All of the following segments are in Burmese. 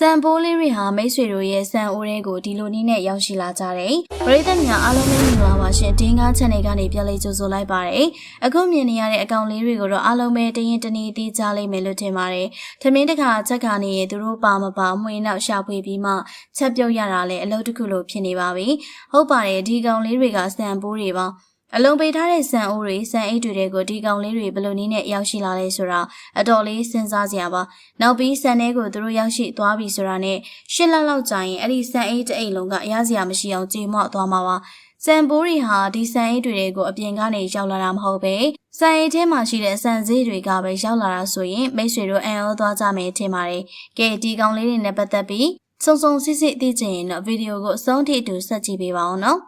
စံပိုးလေးတွေဟာမိတ်ဆွေတို့ရဲ့စံအိုးတွေကိုဒီလိုနည်းနဲ့ရောက်ရှိလာကြတယ်။ပရိသတ်များအားလုံးပဲမင်္ဂလာပါရှင်။ဒင်းကား channel ကနေပြန်လည်ကြိုဆိုလိုက်ပါရစေ။အခုမြင်နေရတဲ့အကောင့်လေးတွေကိုတော့အားလုံးပဲတရင်တနည်းသိကြလိမ့်မယ်လို့ထင်ပါတယ်။ထမင်းတစ်ခါချက်ခါနေရင်သူတို့ပါမပါမှွေနောက်ရှာဖွေပြီးမှချက်ပြုတ်ရတာလည်းအလုပ်တစ်ခုလိုဖြစ်နေပါပြီ။ဟုတ်ပါတယ်ဒီကောင်လေးတွေကစံပိုးတွေပါ။ အလုံးပေးထားတဲ့စံအိုးတွေစံအိတ်တွေကိုဒီကောင်လေးတွေဘယ်လိုနည်းနဲ့ရောက်ရှိလာလဲဆိုတာအတော်လေးစဉ်းစားစရာပါနောက်ပြီးစံထဲကိုသူတို့ရောက်ရှိသွားပြီဆိုတာနဲ့ရှစ်လလောက်ကြာရင်အဲ့ဒီစံအိတ်တစ်အိတ်လုံးကအရစရာမရှိအောင်ကြေမော့သွားမှာပါစံပိုးတွေဟာဒီစံအိတ်တွေကိုအပြင်ကနေရောက်လာတာမဟုတ်ပဲစံအိတ်ထဲမှာရှိတဲ့စံစည်းတွေကပဲရောက်လာတာဆိုရင်မိတ်ဆွေတို့အံ့ဩသွားကြမယ်ထင်ပါတယ်ကဲဒီကောင်လေးတွေနဲ့ပတ်သက်ပြီးစုံစုံစစ်စစ်သိချင်ရင်တော့ဗီဒီယိုကိုအဆုံးထိအတူဆက်ကြည့်ပေးပါအောင်နော်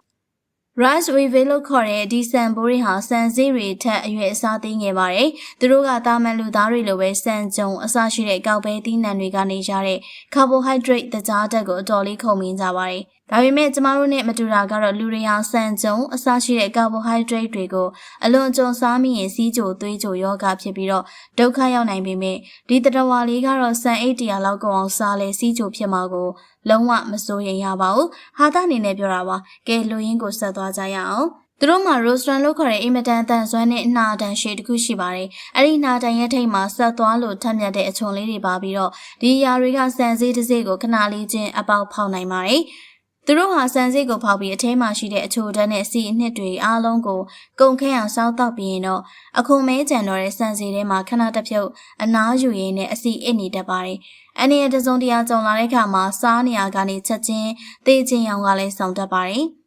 Rice Weevil လို့ခေါ်တဲ့ဒီဆန်ဘိုးတွေဟာဆန်စည်းတွေထက်အရွယ်အစားသေးငယ်ပါတယ်။သူတို့ကတာမန်လူသားတွေလိုပဲဆန်ကြုံအစရှိတဲ့ကောက်ပဲသီးနှံတွေကနေရတဲ့ carbohydrate တကြားဓာတ်ကိုအတော်လေးခုံမင်းကြပါတယ်။ဒါပေမဲ့ကျမတို့နဲ့မတူတာကတော့လူတွေဟာဆန်ကြုံအစရှိတဲ့ carbohydrate တွေကိုအလွန်ကြုံစားမိရင်စီးကြိုသွေးကြိုယောဂဖြစ်ပြီးတော့ဒုက္ခရောက်နိုင်ပေမဲ့ဒီတတဝါလေးကတော့ဆန်အိတ်တရာလောက်ကုန်အောင်စားလဲစီးကြိုဖြစ်မှာကိုလုံးဝမစိုးရင်ရပါဘူး။ဟာတာအနေနဲ့ပြောတာပါ။ကဲလူရင်းကိုဆက်သွားကြရအောင်။သူတို့မှာ restaurant လို့ခေါ်တဲ့အင်မတန်တန်ဆွမ်းတဲ့အနာတန်ရှည်တစ်ခုရှိပါတယ်။အဲ့ဒီနာတန်ရဲ့ထိပ်မှာဆက်သွားလို့ထက်မြက်တဲ့အချုံလေးတွေပါပြီးတော့ဒီຢာတွေကစံစည်းတစ်စိတ်ကိုခဏလေးချင်းအပေါက်ဖောက်နိုင်ပါတယ်။သူတို့ဟာစံစိတ်ကိုဖောက်ပြီးအထဲမှာရှိတဲ့အချိုဓာတ်နဲ့စီအနှစ်တွေအားလုံးကိုကုန်ခဲအောင်စောက်တော့ပြီးရင်တော့အခုမဲကြံတော့တဲ့စံစီထဲမှာခဏတစ်ဖြုတ်အနားယူရင်းနဲ့အစီအစ်နေတတ်ပါတယ်။အနေနဲ့တစုံတရာကြုံလာတဲ့အခါမှာစားနေရကနေချက်ချင်းသေချင်းရောင်ကလည်းဆောင်တတ်ပါတယ်။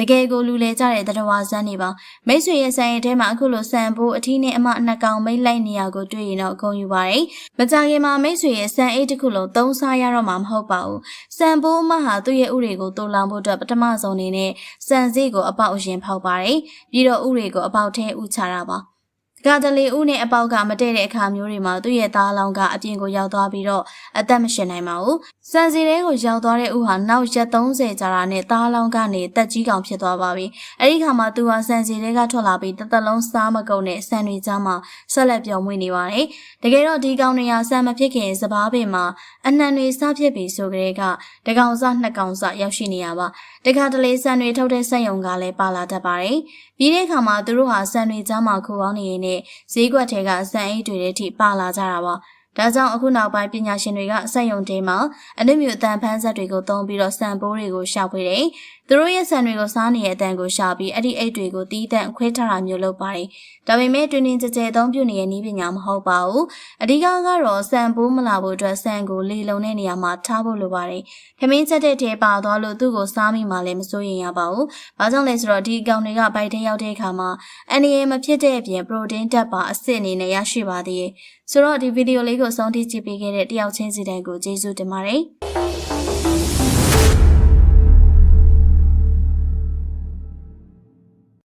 တကယ်ကိုလူလဲကြတဲ့တရဝါဇန်းနေပါမိတ်ဆွေရဲ့ဆိုင်ရဲ့ထဲမှာအခုလိုဆန်ဖို့အထီးနဲ့အမအနှကောင်မိတ်လိုက်နေရကိုတွေ့ရင်တော့အကုန်ယူပါတယ်မကြခင်မှာမိတ်ဆွေရဲ့ဆန်အိတ်တစ်ခုလုံးသုံးစားရတော့မှာမဟုတ်ပါဘူးဆန်ဖို့အမဟာသူ့ရဲ့ဥတွေကိုတူလောင်ဖို့အတွက်ပထမဆုံးအနေနဲ့ဆန်စီကိုအပေါက်အရင်ဖောက်ပါတယ်ပြီးတော့ဥတွေကိုအပေါက်ထဲဥချတာပါ ကတလေဦးနဲ့အပေါက်ကမတည့်တဲ့အခါမျိုးတွေမှာသူ့ရဲ့သားလောင်းကအပြင်ကိုရောက်သွားပြီးတော့အသက်မရှင်နိုင်ပါဘူး။စံစီတဲကိုရောက်သွားတဲ့ဦးဟာနောက်ရက်30ကြာတာနဲ့သားလောင်းကနေတက်ကြီးကောင်ဖြစ်သွားပါပြီ။အဲဒီခါမှာသူဟာစံစီတဲကထွက်လာပြီးတသက်လုံးစားမကုန်တဲ့ဆန်တွေကြားမှာဆက်လက်ပြောင်းမွေ့နေပါတယ်။တကယ်တော့ဒီကောင်တွေဟာဆန်မဖြစ်ခင်စပားပင်မှာအနှံတွေစဖြစ်ပြီးဆိုကြတဲ့ကတကောင်စနှစ်ကောင်စရောက်ရှိနေရပါ။တခါတလေဆန်တွေထုတ်တဲ့စက်ယုံကလည်းပါလာတတ်ပါတယ်။ပြီးတဲ့အခါမှာသူတို့ဟာဆန်တွေကြားမှာခိုးပေါင်းနေရင်းနဲ့ဈေးကွက်ထဲကဆန်အိတ်တွေထဲထိပါလာကြတာပါဒါကြောင့်အခုနောက်ပိုင်းပညာရှင်တွေကစက်ယုံတေးမှာအနုမြူအတန်ဖန်းဆက်တွေကိုသုံးပြီးတော့ဆန်ပိုးတွေကိုရှာဖွေတယ်။ သူတို့ရဲ့ဆန်တွေကိုစားနေတဲ့အတန်ကိုရှာပြီးအဲ့ဒီအိတ်တွေကိုတီးတန့်ခွဲထားတာမျိုးလုပ်ပါတယ်။ဒါပေမဲ့တွင်တွင်ကြဲကြဲအသုံးပြုနေတဲ့နည်းပညာမဟုတ်ပါဘူး။အဓိကကတော့ဆန်ပိုးမလာဖို့အတွက်ဆန်ကိုလေလုံတဲ့နေရာမှာထားဖို့လိုပါတယ်။ခမင်းချက်တဲ့ထဲပါသွားလို့သူ့ကိုစားမိမှလည်းမစိုးရင်ရပါဘူး။ဘာကြောင့်လဲဆိုတော့ဒီအကောင်တွေကဗိုက်ထဲရောက်တဲ့အခါမှာအန်နီယေမဖြစ်တဲ့အပြင်ပရိုတင်းဓာတ်ပါအဆစ်အနေနဲ့ရရှိပါသေးတယ်။ဆိုတော့ဒီဗီဒီယိုလေးကိုဆုံးထိကြည့်ပေးခဲ့တဲ့တယောက်ချင်းစီတိုင်းကိုကျေးဇူးတင်ပါတယ်။